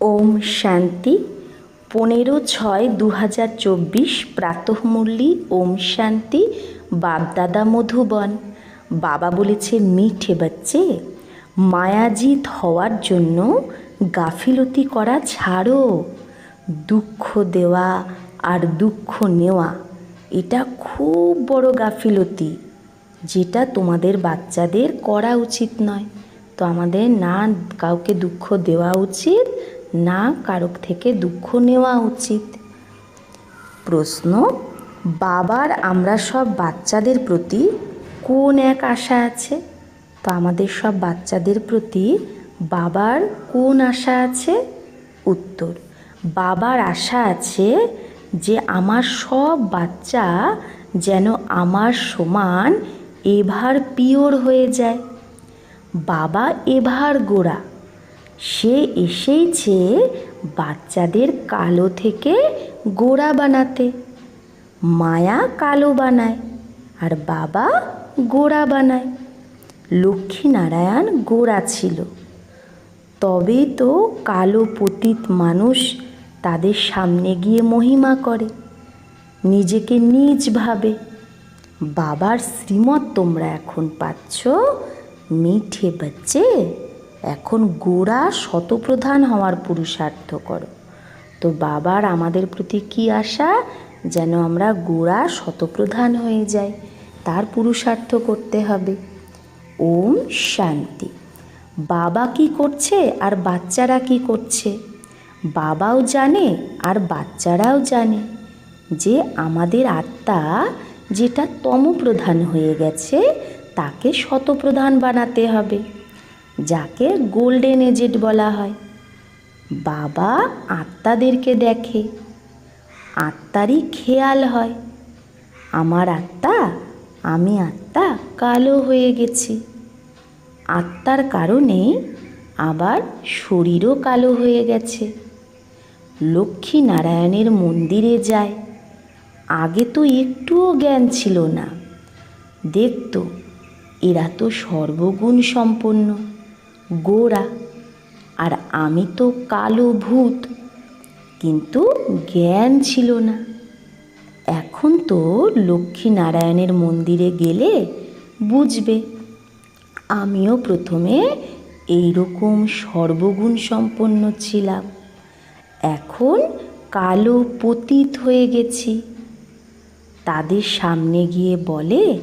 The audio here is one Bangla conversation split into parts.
ওম শান্তি। পনেরো ছয় দু হাজার চব্বিশ প্রাতঃমূল্যি ওম শান্তি, বাপদাদা মধুবন। বাবা বলেছে, মিঠে বাচ্চে, মায়াজিত হওয়ার জন্য গাফিলতি করা ছাড়ো। দুঃখ দেওয়া আর দুঃখ নেওয়া, এটা খুব বড় গাফিলতি, যেটা তোমাদের বাচ্চাদের করা উচিত নয়। তো আমাদের না কাউকে দুঃখ দেওয়া উচিত না কারোর থেকে দুঃখ নেওয়া উচিত? প্রশ্ন, বাবার আমরা সব বাচ্চাদের প্রতি কোন এক আশা আছে? তো আমাদের সব বাচ্চাদের প্রতি বাবার কোন আশা আছে? উত্তর, বাবার আশা আছে যে আমার সব বাচ্চা যেন আমার সমান এভার পিওর হয়ে যায়। বাবা এভার গোড়া। সে এসেইছে বাচ্চাদের কালো থেকে গোড়া বানাতে। মায়া কালো বানায় আর বাবা গোড়া বানায়। লক্ষ্মীনারায়ণ গোড়া ছিল। তবে তো কালো পতিত মানুষ তাদের সামনে গিয়ে মহিমা করে, নিজেকে নিজ ভাবে। বাবার শ্রীমত তোমরা এখন পাচ্ছ মিঠে বাচ্চে। এখন গোড়া শতপ্রধান হওয়ার পুরুষার্থ করো। তো বাবার আমাদের প্রতি কি আশা? যেন আমরা গোড়া শতপ্রধান হয়ে যাই। তার পুরুষার্থ করতে হবে। ওম শান্তি। বাবা কি করছে আর বাচ্চারা কি করছে? বাবাও জানে আর বাচ্চারাও জানে যে আমাদের আত্মা যেটা তমপ্রধান হয়ে গেছে, তাকে শতপ্রধান বানাতে হবে। যাকে গোল্ডেন এজেড বলা হয়। বাবা আত্মাদেরকে দেখে। আত্মারই খেয়াল হয়। আমার আত্মা, আমি আত্মা কালো হয়ে গেছি। আত্মার কারণে আবার শরীরও কালো হয়ে গেছে। লক্ষ্মী নারায়ণের মন্দিরে যায়। আগে তো একটুও জ্ঞান ছিল না। দেখতো, এরা তো সর্বগুণ সম্পন্ন। গোড়া আর আমি তো কালো ভূত, কিন্তু জ্ঞান ছিল না। এখন তো লক্ষ্মী নারায়ণের মন্দিরে গেলে বুঝবে। আমিও প্রথমে এইরকম সর্বগুণ সম্পন্ন ছিলাম। এখন কালো পতিত হয়ে গেছি। তাদের সামনে গিয়ে বলে,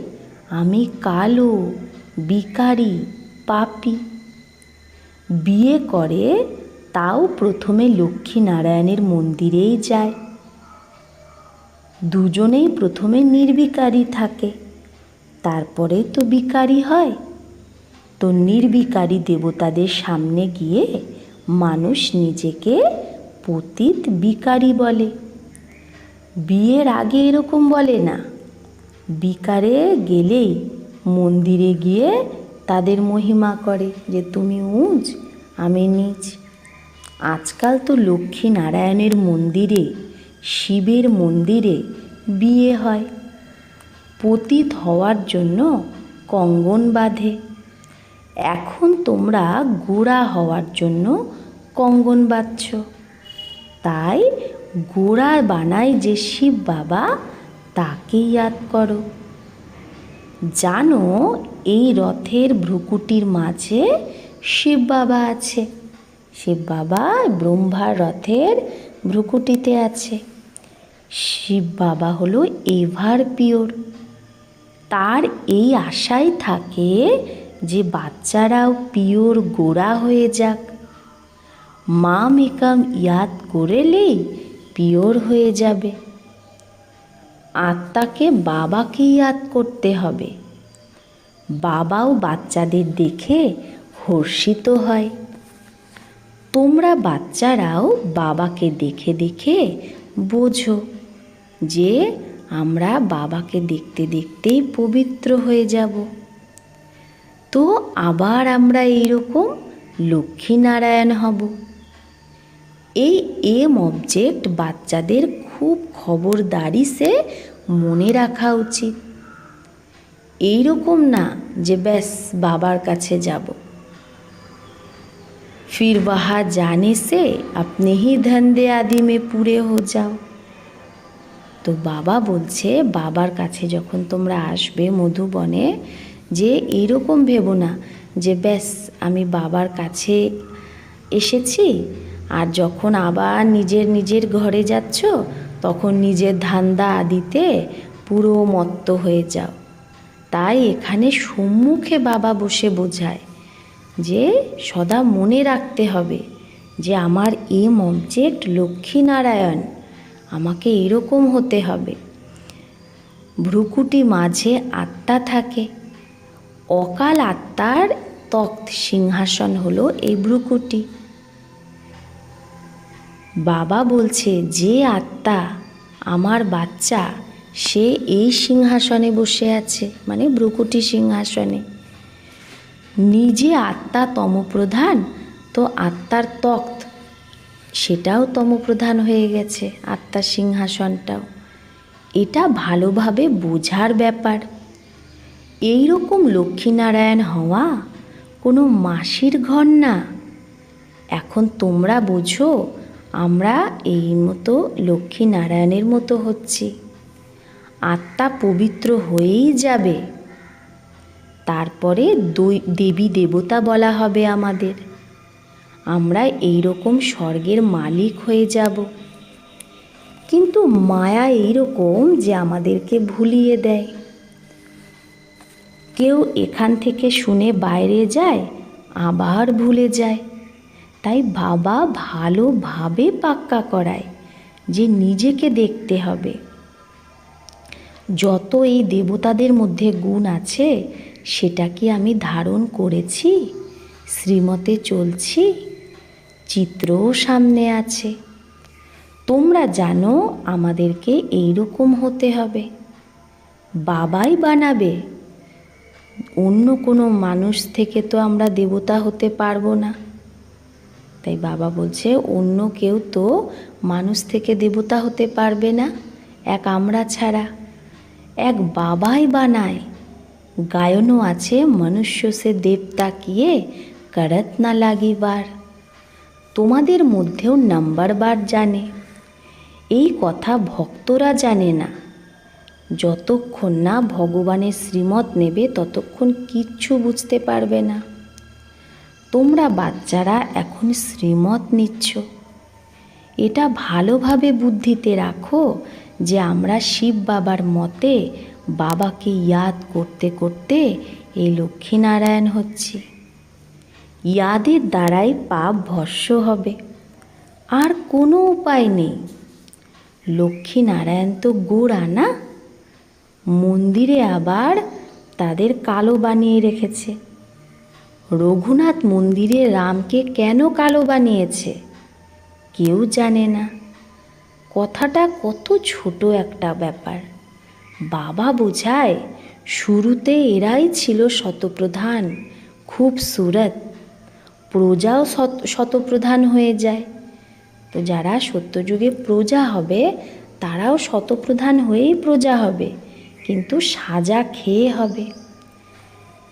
আমি কালো, বিকারি, পাপি। বিয়ে করে, তাও প্রথমে লক্ষ্মী নারায়ণের মন্দিরেই যায়। দুজনেই প্রথমে নির্বিকারী থাকে। তারপরে তো বিকারী হয়। তো নির্বিকারী দেবতাদের সামনে গিয়ে মানুষ নিজেকে পতিত বিকারী বলে। বিয়ের আগে এরকম বলে না। বিকারে গেলেই মন্দিরে গিয়ে তাদের মহিমা করে যে তুমি উঁচ আমি নিচ আজকাল তো লক্ষ্মী নারায়ণের মন্দিরে, শিবের মন্দিরে বিয়ে হয়। পতিত হওয়ার জন্য কঙ্গন বাঁধে। এখন তোমরা গোড়া হওয়ার জন্য কঙ্গন বাঁধছ। তাই গোড়া বানায় যে শিব বাবা তাকে ইয়াদ করো। জানো এই রথের ভ্রুকুটির মাঝে শিব বাবা আছে। শিব বাবা ব্রহ্মার রথের ভ্রুকুটিতে আছে। শিব বাবা হলো এভার পিওর। তার এই আশাই থাকে যে বাচ্চারাও পিওর গোড়া হয়ে যাক। মা মেকাম ইয়াদ করেলেই পিওর হয়ে যাবে। আত্মাকে বাবাকে ইয়াদ করতে হবে। বাবাও বাচ্চাদের দেখে হর্ষিত হয়। তোমরা বাচ্চারাও বাবাকে দেখে দেখে বোঝো যে আমরা বাবাকে দেখতে দেখতেই পবিত্র হয়ে যাব। তো আবার আমরা এইরকম লক্ষ্মীনারায়ণ হব। এই এম অবজেক্ট বাচ্চাদের খুব খবরদারি সে মনে রাখা উচিত। এইরকম না যে ব্যাস বাবার কাছে যাব फिर वहाँ जाने से अपने ही धंधे आदि में पूरे हो जाओ তো বাবা বলছে বাবার কাছে যখন তোমরা আসবে মধুবনে যে এইরকম ভেবো না যে ব্যাস আমি বাবার কাছে এসেছি আর যখন আবার নিজের নিজের ঘরে যাচ্ছ তখন নিজের ধান্দা আদিতে পুরো মত্ত হয়ে যাও তাই এখানে সম্মুখে বাবা বসে বোঝায় যে সদা মনে রাখতে হবে যে আমার এম অবজেক্ট লক্ষ্মীনারায়ণ। আমাকে এরকম হতে হবে। ভ্রুকুটি মাঝে আত্মা থাকে। অকাল আত্মার তক্ত সিংহাসন হলো এই ভ্রুকুটি। বাবা বলছে, যে আত্মা, আমার বাচ্চা সে এই সিংহাসনে বসে আছে মানে ভ্রুকুটি সিংহাসনে। নিজে আত্মা তমপ্রধান, তো আত্মার তক্ত, সেটাও তমপ্রধান হয়ে গেছে আত্মার সিংহাসনটাও। এটা ভালোভাবে বোঝার ব্যাপার। এই রকম লক্ষ্মীনারায়ণ হওয়া কোনো মাসির ঘর না। এখন তোমরা বোঝো, আমরা এই মতো লক্ষ্মীনারায়ণের মতো হচ্ছি। আত্মা পবিত্র হয়েই যাবে। তারপরে দেবী দেবতা বলা হবে আমাদের। আমরা এই রকম স্বর্গের মালিক হয়ে যাব। কিন্তু মায়া এইরকম যে আমাদেরকে ভুলিয়ে দেয়। কেউ এখান থেকে শুনে বাইরে যায়, আবার ভুলে যায়। তাই বাবা ভালোভাবে পাক্কা করায় যে নিজেকে দেখতে হবে। যত এই দেবতাদের মধ্যে গুণ আছে, সেটা কি আমি ধারণ করেছি? শ্রীমতে চলছি, চিত্রও সামনে আছে। তোমরা জানো আমাদেরকে এইরকম হতে হবে। বাবাই বানাবে। অন্য কোনো মানুষ থেকে তো আমরা দেবতা হতে পারব না। তাই বাবা বলছে, অন্য কেউ তো মানুষ থেকে দেবতা হতে পারবে না, এক আমরা ছাড়া। এক বাবাই বানায়। গায়নও আছে মনুষ্য সে দেবতা কিয়ে করত না লাগিবার। তোমাদের মধ্যেও নাম্বার বার জানে। এই কথা ভক্তরা জানে না। যতক্ষণ না ভগবানের শ্রীমত নেবে, ততক্ষণ কিচ্ছু বুঝতে পারবে না। তোমরা বাচ্চারা এখন শ্রীমত নিচ্ছ। এটা ভালোভাবে বুদ্ধিতে রাখো যে আমরা শিব বাবার মতে বাবাকে ইয়াদ করতে করতে এই লক্ষ্মীনারায়ণ হচ্ছি। ইয়াদের দ্বারাই পাপ ভস্য হবে। আর কোনো উপায় নেই। লক্ষ্মীনারায়ণ তো গোড়া না মন্দিরে আবার তাদের কালো বানিয়ে রেখেছে। রঘুনাথ মন্দিরে রামকে কেন কালো বানিয়েছে? কেউ জানে না। কথাটা কত ছোট একটা ব্যাপার। বাবা বোঝায়, শুরুতে এরাই ছিল শতপ্রধান, খুব সুরত। প্রজাও শত, শতপ্রধান হয়ে যায়। তো যারা সত্যযুগে প্রজা হবে, তারাও শতপ্রধান হয়েই প্রজা হবে, কিন্তু সাজা খেয়ে হবে।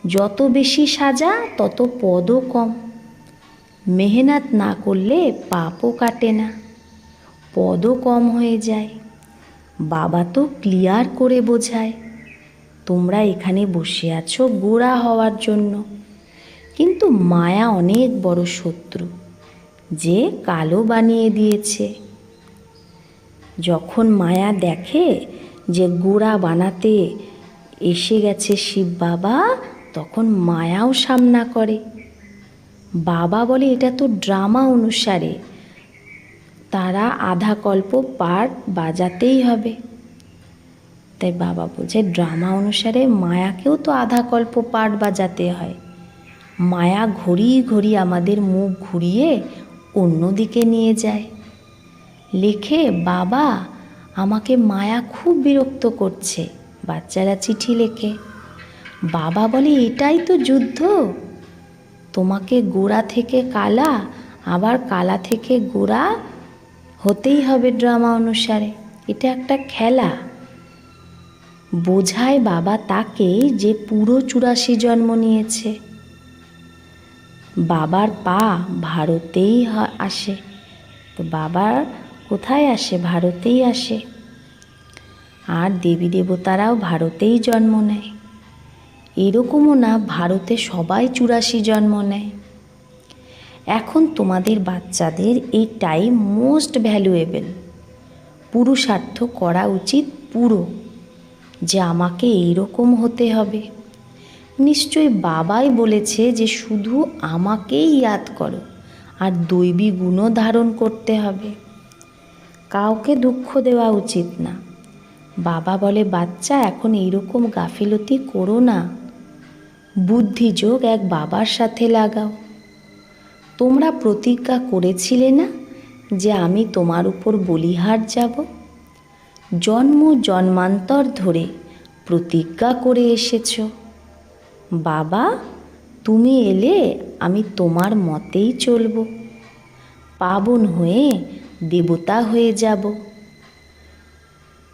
যত বেশি সাজা, তত পদও কম। মেহনত না করলে পাপও কাটে না। পদও কম হয়ে যায়। বাবা তো ক্লিয়ার করে বোঝায়, তোমরা এখানে বসে আছো গোড়া হওয়ার জন্য। কিন্তু মায়া অনেক বড় শত্রু, যে কালো বানিয়ে দিয়েছে। যখন মায়া দেখে যে গোড়া বানাতে এসে গেছে শিব বাবা, তখন মায়াও সামনা করে। বাবা বলে, এটা তো ড্রামা অনুসারে তারা আধা কল্প পার্ট বাজাতেই হবে। তাই বাবা বলছে, ড্রামা অনুসারে মায়াকেও তো আধা কল্প পার্ট বাজাতে হয়। মায়া ঘড়ি ঘড়ি আমাদের মুখ ঘুরিয়ে অন্যদিকে নিয়ে যায়। লেখে, বাবা, আমাকে মায়া খুব বিরক্ত করছে। বাচ্চারা চিঠি লেখে, বাবা বলে, এটাই তো যুদ্ধ। তোমাকে গোড়া থেকে কালা, আবার কালা থেকে গোড়া হতেই হবে ড্রামা অনুসারে। এটা একটা খেলা। বোঝায় বাবা তাকে যে পুরো চুরাশি জন্ম নিয়েছে। বাবার পা ভারতেই আসে। তো বাবার কোথায় আসে? ভারতেই আসে। আর দেবী দেবতারাও ভারতেই জন্ম নেয়। এরকমও না ভারতে সবাই চুরাশি জন্ম নেয়। এখন তোমাদের বাচ্চাদের এইটাই মোস্ট ভ্যালুয়েবল পুরুষার্থ করা উচিত পুরো, যে আমাকে এইরকম হতে হবে। নিশ্চয়ই বাবাই বলেছে যে শুধু আমাকেই ইয়াদ করো, আর দৈবী গুণও ধারণ করতে হবে। কাউকে দুঃখ দেওয়া উচিত না। বাবা বলে, বাচ্চা, এখন এইরকম গাফিলতি করো না। বুদ্ধিযোগ এক বাবার সাথে লাগাও। তোমরা প্রতিজ্ঞা করেছিলে না যে আমি তোমার উপর বলিহার যাব? জন্ম জন্মান্তর ধরে প্রতিজ্ঞা করে এসেছ। বাবা, তুমি এলে আমি তোমার মতেই চলব। পাবন হয়ে দেবতা হয়ে যাব।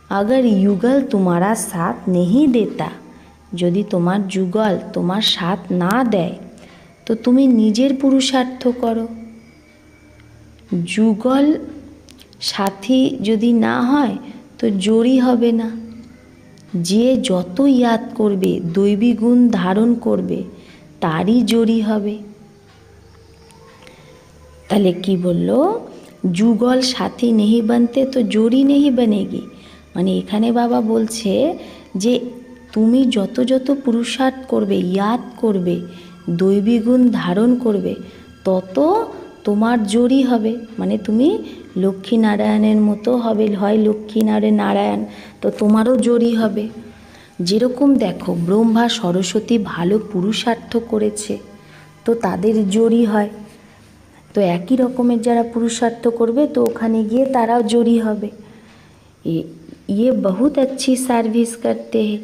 আগর যুগল তোমারা সাথ নেই দেতা। যদি তোমার যুগল তোমার সাথ না দেয় তো তুমি নিজের পুরুষার্থ করো। যুগল সাথী যদি না হয়, তো জোরই হবে না। যে যত ইয়াদ করবে, দৈবী গুণ ধারণ করবে, তারই জোরই হবে। তাহলে কি বলল? যুগল সাথী নেহি বানতে তো জোরই নেহি বনেগি। মানে এখানে বাবা বলছে যে, তুমি যত যত পুরুষার্থ করবে, ইয়াদ করবে দৈবী গুণ ধারণ করবে তত তোমার জোরই হবে মানে তুমি লক্ষ্মী নারায়ণের মতো হবে হয় লক্ষ্মী নারায়ণ নারায়ণ তো তোমারও জোরই হবে যেরকম দেখো ব্রহ্মা সরস্বতী ভালো পুরুষার্থ করেছে তো তাদের জোরই হয় তো একই রকমের যারা পুরুষার্থ করবে তো ওখানে গিয়ে তারাও জড়ি হবে এ- ইয়ে বহুত अच्छी সার্ভিস করতে হে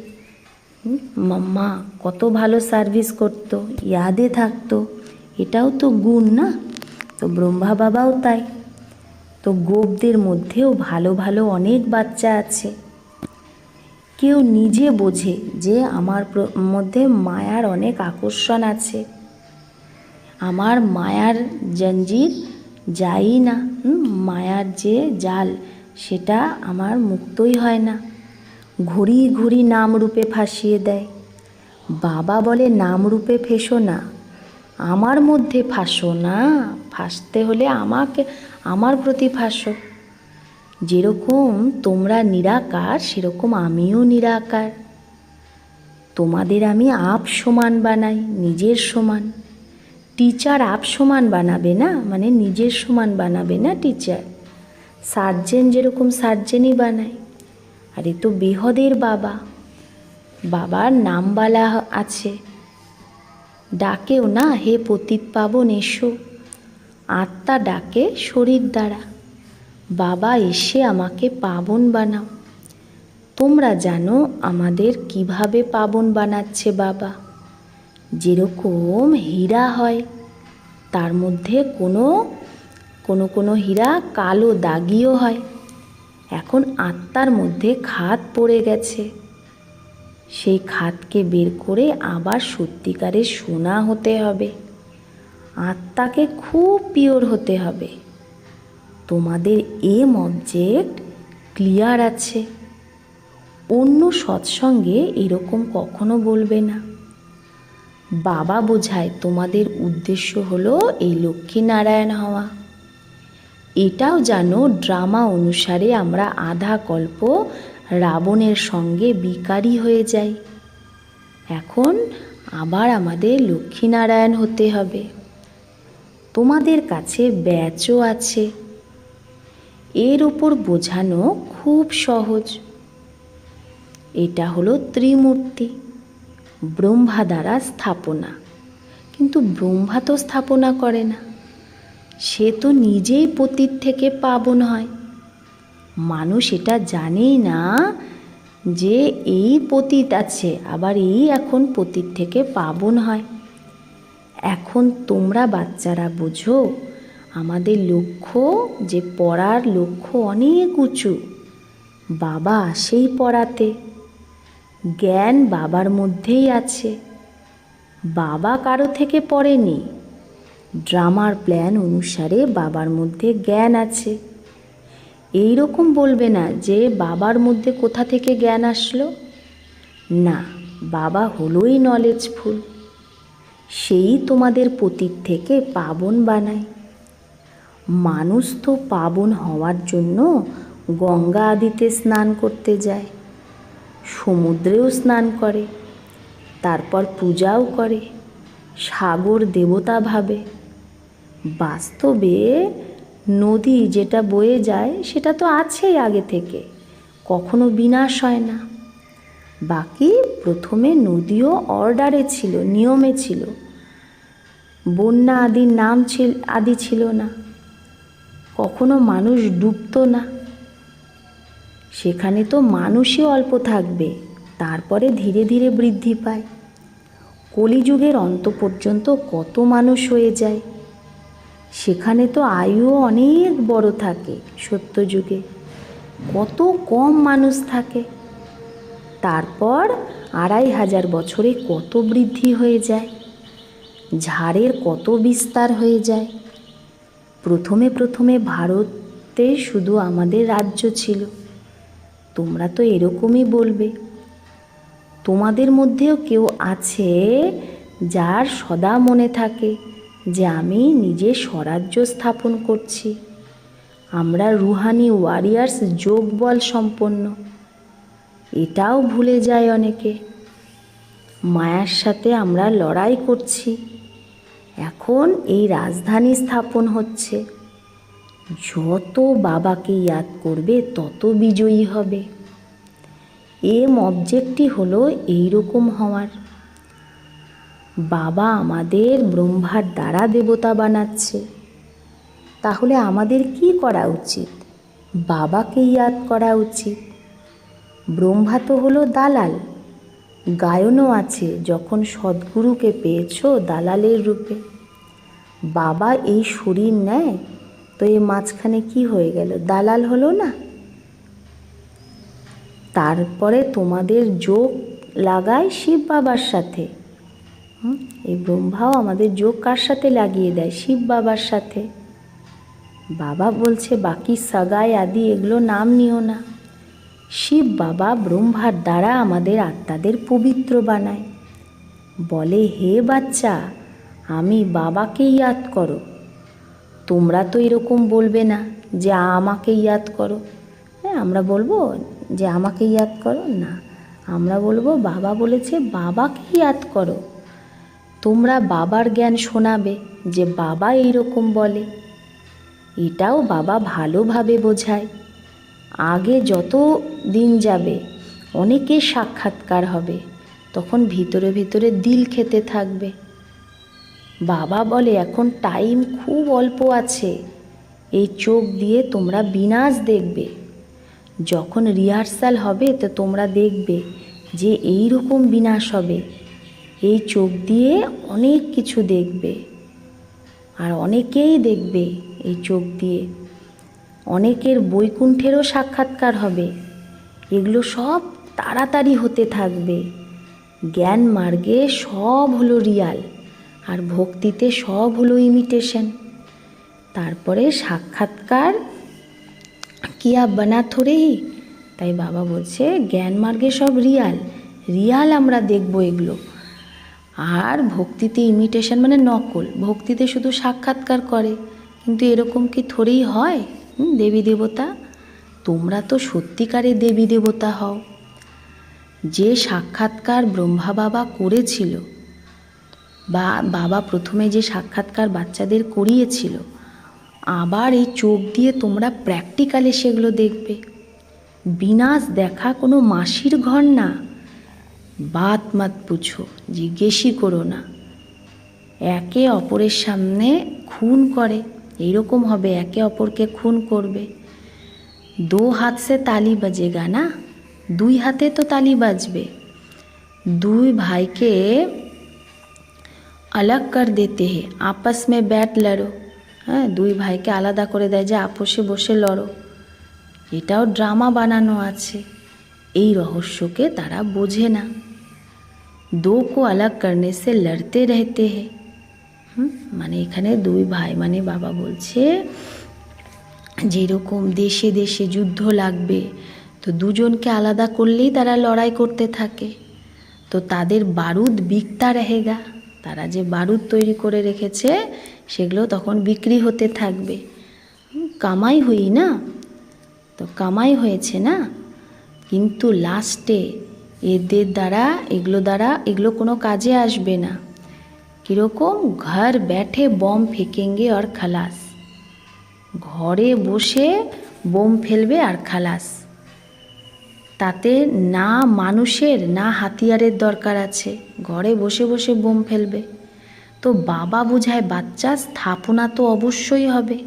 মাম্মা, কত ভালো সার্ভিস করতো, ইয়াদে থাকতো। এটাও তো গুণ না? তো ব্রহ্মা বাবাও তাই। তো গোপদের মধ্যেও ভালো ভালো অনেক বাচ্চা আছে। কেউ নিজে বোঝে যে আমার মধ্যে মায়ার অনেক আকর্ষণ আছে। আমার মায়ার জঞ্জির যাই না মায়ার যে জাল, সেটা আমার মুক্তই হয় না। ঘুরি ঘুরি নাম রূপে ফাঁসিয়ে দেয়। বাবা বলে নাম রূপে ফেসো না। আমার মধ্যে ফাঁসো না। ফাঁসতে হলে আমাকে, আমার প্রতি ফাঁসো। যেরকম তোমরা নিরাকার, সেরকম আমিও নিরাকার। তোমাদের আমি আপ সমান বানাই, নিজের সমান। টিচার আপ সমান বানাবে না মানে নিজের সমান বানাবে না টিচার। সার্জেন যেরকম সার্জেনই বানায়। আর এ তো বেহদের বাবা। বাবার নামবালা আছে। ডাকেও না হে পতিত পাবন এসো। আত্মা ডাকে শরীর দ্বারা। বাবা এসে আমাকে পাবন বানাও। তোমরা জানো আমাদের কীভাবে পাবন বানাচ্ছে বাবা। যেরকম হীরা হয়, তার মধ্যে কোনো কোনো কোনো হীরা কালো দাগিও হয়। এখন আত্মার মধ্যে খাত পড়ে গেছে। সেই খাতকে বের করে আবার সত্যিকারের সোনা হতে হবে। আত্মাকে খুব পিওর হতে হবে। তোমাদের এম অবজেক্ট ক্লিয়ার আছে। অন্য সৎসঙ্গে এরকম কখনো বলবে না। বাবা বোঝায় তোমাদের উদ্দেশ্য হলো এই লক্ষ্মীনারায়ণ হওয়া। এটাও যেন ড্রামা অনুসারে আমরা আধা কল্প রাবণের সঙ্গে বিকারী হয়ে যাই। এখন আবার আমাদের লক্ষ্মীনারায়ণ হতে হবে। তোমাদের কাছে ব্যাচও আছে। এর ওপর বোঝানো খুব সহজ। এটা হলো ত্রিমূর্তি, ব্রহ্মা দ্বারা স্থাপনা। কিন্তু ব্রহ্মা তো স্থাপনা করে না। সে তো নিজেই পতীত থেকে পাবন হয়। মানুষ এটা জানেই না যে এই পতীত আছে, আবার এই এখন পতীত থেকে পাবন হয়। এখন তোমরা বাচ্চারা বোঝো, আমাদের লক্ষ্য যে পড়ার লক্ষ্য অনেক উঁচু। বাবা আসেই পড়াতে। জ্ঞান বাবার মধ্যেই আছে। বাবা কারও থেকে পড়েনি। ড্রামার প্ল্যান অনুসারে বাবার মধ্যে জ্ঞান আছে। এই রকম বলবে না যে বাবার মধ্যে কোথা থেকে জ্ঞান আসলো। না, বাবা হলোই নলেজফুল সেই তোমাদের পতীত থেকে পাবন বানায়। মানুষ তো পাবন হওয়ার জন্য গঙ্গা আদিতে স্নান করতে যায়, সমুদ্রেও স্নান করে, তারপর পূজাও করে, সাগর দেবতা ভাবে। বাস্তবে নদী যেটা বয়ে যায়, সেটা তো আছেই আগে থেকে। কখনো বিনাশ হয় না। বাকি প্রথমে নদীও অর্ডারে ছিল, নিয়মে ছিল। বন্যা আদির নাম ছিল, আদি ছিল না। কখনো মানুষ ডুবতো না। সেখানে তো মানুষই অল্প থাকবে, তারপরে ধীরে ধীরে বৃদ্ধি পায়। কলিযুগের অন্ত পর্যন্ত কত মানুষ হয়ে যায়। সেখানে তো আয়ুও অনেক বড় থাকে সত্যযুগে। কত কম মানুষ থাকে। তারপর আড়াই হাজার বছরে কত বৃদ্ধি হয়ে যায়। ঝাড়ের কত বিস্তার হয়ে যায়। প্রথমে প্রথমে ভারতে শুধু আমাদের রাজ্য ছিল। তোমরা তো এরকমই বলবে। তোমাদের মধ্যেও কেউ আছে যার সদা মনে থাকে। যে আমি নিজে স্বরাজ্য স্থাপন করছি। আমরা রুহানি ওয়ারিয়ার্স যোগ বল সম্পন্ন। এটাও ভুলে যায় অনেকে। মায়ার সাথে আমরা লড়াই করছি। এখন এই রাজধানী স্থাপন হচ্ছে। যত বাবাকে ইয়াদ করবে, তত বিজয়ী হবে। এম অবজেক্টই হলো এই রকম হওয়ার। বাবা আমাদের ব্রহ্মার দ্বারা দেবতা বানাচ্ছে। তাহলে আমাদের কি করা উচিত? বাবাকে ইয়াদ করা উচিত। ব্রহ্মা তো হলো দালাল। গায়নও আছে যখন সদ্গুরুকে পেয়েছ দালালের রূপে। বাবা এই শরীর নেয়, তো এই মাঝখানে কি হয়ে গেল? দালাল হলো না? তারপরে তোমাদের যোগ লাগায় শিব বাবার সাথে। এই ব্রহ্মাও আমাদের যোগ কার সাথে লাগিয়ে দেয়? শিব বাবার সাথে। বাবা বলছে, বাকি সাগাই আদি এগুলো নাম নিও না। শিব বাবা ব্রহ্মার দ্বারা আমাদের আত্মাদের পবিত্র বানায়। বলে, হে বাচ্চা, আমি বাবাকে ইয়াদ করো। তোমরা তো এরকম বলবে না যে আমাকে ইয়াদ করো। হ্যাঁ আমরা বলব যে আমাকে ইয়াদ করো? না। আমরা বলব, বাবা বলেছে বাবাকে ইয়াদ করো। তোমরা বাবার জ্ঞান শোনাবে যে বাবা এইরকম বলে। এটাও বাবা ভালোভাবে বোঝায়। আগে যত দিন যাবে অনেকের সাক্ষাৎকার হবে, তখন ভিতরে ভিতরে দিল খেতে থাকবে। বাবা বলে, এখন টাইম খুব অল্প আছে। এই চোখ দিয়ে তোমরা বিনাশ দেখবে। যখন রিহার্সাল হবে, তো তোমরা দেখবে যে এই রকম বিনাশ হবে। এই চোখ দিয়ে অনেক কিছু দেখবে আর অনেকেই দেখবে এই চোখ দিয়ে। অনেকের বৈকুণ্ঠেরও সাক্ষাৎকার হবে। এগুলো সব তাড়াতাড়ি হতে থাকবে। জ্ঞান মার্গে সব হলো রিয়াল আর ভক্তিতে সব হলো ইমিটেশন তারপরে সাক্ষাৎকার কিয়া বানা থোড়েই তাই বাবা বলছে, জ্ঞান মার্গে সব রিয়াল। রিয়াল আমরা দেখব এগুলো। আর ভক্তিতে ইমিটেশন মানে নকল। ভক্তিতে শুধু সাক্ষাৎকার করে। কিন্তু এরকম কি থোড়েই হয়? দেবী দেবতা? তোমরা তো সত্যিকারে দেবী দেবতা হও। যে সাক্ষাৎকার ব্রহ্মা বাবা করেছিল বা বাবা প্রথমে যে সাক্ষাৎকার বাচ্চাদের করিয়েছিল, আবার এই চোখ দিয়ে তোমরা প্র্যাকটিক্যালে সেগুলো দেখবে। বিনাশ দেখা কোনো মাসির ঘর না। বাত মাত পুছো, জিজ্ঞেসই করো না। একে অপরের সামনে খুন করে, এইরকম হবে, একে অপরকে খুন করবে। দো হাত সে তালি বাজেগা না? দুই হাতে তো তালি বাজবে। দুই ভাইকে আলাগ কর দিতে হে, আপস মে ব্যাট লড়ো। হ্যাঁ দুই ভাইকে আলাদা করে দেয় যে, আপসে বসে লড়ো। এটাও ড্রামা বানানো আছে। এই রহস্যকে তারা বোঝে না। দো কো আলাগ করনে সে লড়তে রহতে হে মানে এখানে দুই ভাই মানে বাবা বলছে, যেরকম দেশে দেশে যুদ্ধ লাগবে, তো দুজনকে আলাদা করলেই তারা লড়াই করতে থাকে। তো তাদের বারুদ বিকতা রেহেগা। তারা যে বারুদ তৈরি করে রেখেছে, সেগুলো তখন বিক্রি হতে থাকবে। কামাই হই না। তো কামাই হয়েছে না? কিন্তু লাস্টে এদের দ্বারা, এগুলো দ্বারা, এগুলো কোনো কাজে আসবে না। কীরকম ঘর ব্যাঠে বম ফেকেঙ্গে আর খালাস। ঘরে বসে বোম ফেলবে আর খালাস। তাতে না মানুষের, না হাতিয়ারের দরকার আছে। ঘরে বসে বসে বোম ফেলবে। তো বাবা বোঝায়, বাচ্চা স্থাপনা তো অবশ্যই হবে।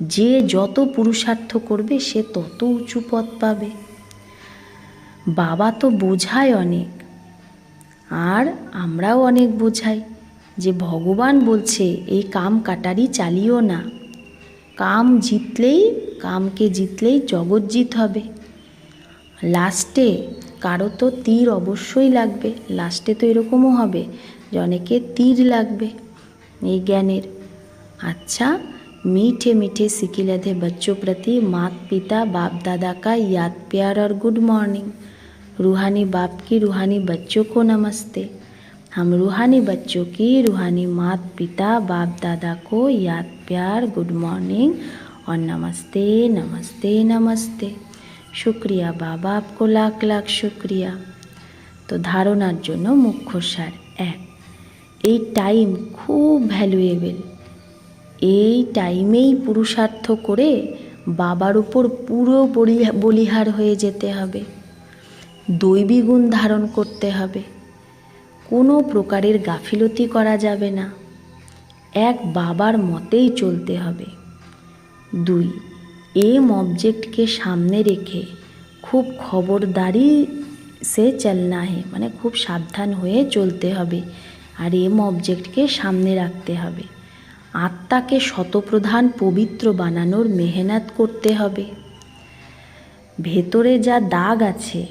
যে যত পুরুষার্থ করবে, সে তত উঁচু পদ পাবে। বাবা তো বোঝায় অনেক আর আমরাও অনেক বোঝাই যে ভগবান বলছে এই কাম কাটারি চালিও না কাম জিতলেই কামকে জিতলেই জগৎ জিত হবে লাস্টে কারো তো তীর অবশ্যই লাগবে লাস্টে তো এরকমও হবে যে অনেকের তীর লাগবে এই জ্ঞানের अच्छा मीठे मीठे सिकिलधे बच्चों प्रति मात पिता बाप दादा का याद प्यार और गुड मॉर्निंग रूहानी बाप की रूहानी बच्चों को नमस्ते हम रूहानी बच्चों की रूहानी मात पिता बाप दादा को याद प्यार गुड मॉर्निंग और नमस्ते नमस्ते नमस्ते शुक्रिया बाबा आपको लाख लाख शुक्रिया তো ধারণার জন্য মুখ্য সার এক এই টাইম খুব ভ্যালুয়েবল এই টাইমেই পুরুষার্থ করে বাবার উপর পুরো বলি- বলিহার হয়ে যেতে হবে দৈবী গুণ ধারণ করতে হবে। কোনো প্রকারের গাফিলতি করা যাবে না। এক, বাবার মতেই চলতে হবে। দুই, এম অবজেক্টকে সামনে রেখে খুব খবরদারি সে চলনা হে মানে খুব সাবধান হয়ে চলতে হবে আর এম অবজেক্টকে সামনে রাখতে হবে। আত্মাকে শতপ্রধান পবিত্র বানানোর মেহনত করতে হবে। ভেতরে যা দাগ আছে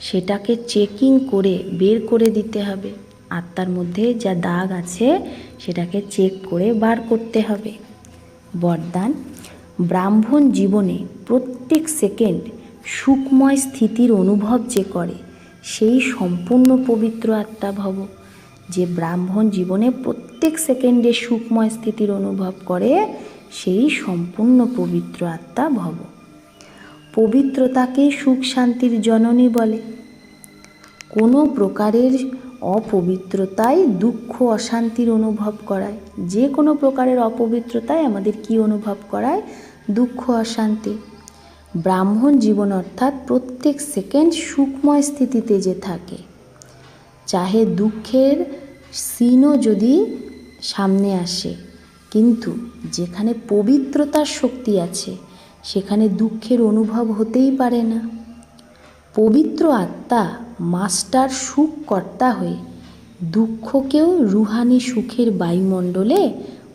সেটাকে চেকিং করে বের করে দিতে হবে। আত্মার মধ্যে যা দাগ আছে, সেটাকে চেক করে বার করতে হবে। বরদান, ব্রাহ্মণ জীবনে প্রত্যেক সেকেন্ড সুখময় স্থিতির অনুভব যে করে, সেই সম্পূর্ণ পবিত্র আত্মা ভব। যে ব্রাহ্মণ জীবনে প্রত্যেক সেকেন্ডে সুখময় স্থিতির অনুভব করে, সেই সম্পূর্ণ পবিত্র আত্মা ভব। পবিত্রতাকেই সুখ শান্তির জননী বলে। কোনো প্রকারের অপবিত্রতাই দুঃখ, অশান্তির অনুভব করায়। যে কোনো প্রকারের অপবিত্রতায় আমাদের কি অনুভব করায়? দুঃখ, অশান্তি। ব্রাহ্মণ জীবন অর্থাৎ প্রত্যেক সেকেন্ড সুখময় স্থিতিতে যে থাকে, চাহে দুঃখের সিনও যদি সামনে আসে, কিন্তু যেখানে পবিত্রতার শক্তি আছে সেখানে দুঃখের অনুভব হতেই পারে না। পবিত্র আত্মা মাস্টার সুখকর্তা হয়ে দুঃখকেও রুহানি সুখের বায়ুমণ্ডলে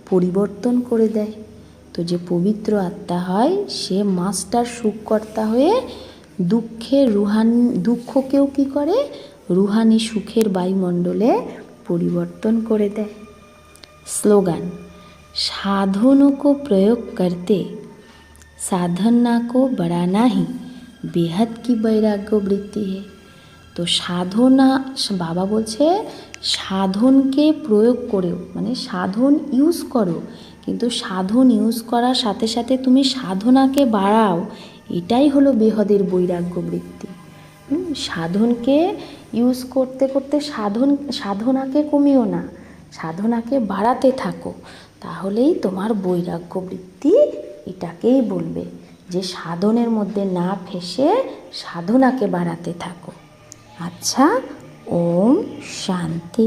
পরিবর্তন করে দেয়। তো যে পবিত্র আত্মা হয়, সে মাস্টার সুখকর্তা হয়ে দুঃখের রুহান, দুঃখকেও কি করে? রুহানি সুখের বায়ুমণ্ডলে পরিবর্তন করে দেয়। স্লোগান, সাধনক প্রয়োগ করতে साधना को बढ़ाना ही বেহাদ কি বৈরাগ্য বৃত্তি হে তো সাধনা বাবা বলছে সাধনকে প্রয়োগ করেও মানে সাধন ইউজ করো কিন্তু সাধন ইউজ করার সাথে সাথে তুমি সাধনাকে বাড়াও এটাই হলো বেহদের বৈরাগ্য বৃত্তি হুম, সাধনকে ইউজ করতে করতে সাধন সাধনাকে কমিও না সাধনাকে বাড়াতে থাকো তাহলেই তোমার বৈরাগ্য বৃত্তি এটাকেই বলবে যে সাধনের মধ্যে না ফেসে সাধনাকে বাড়াতে থাকো। আচ্ছা ওম শান্তি।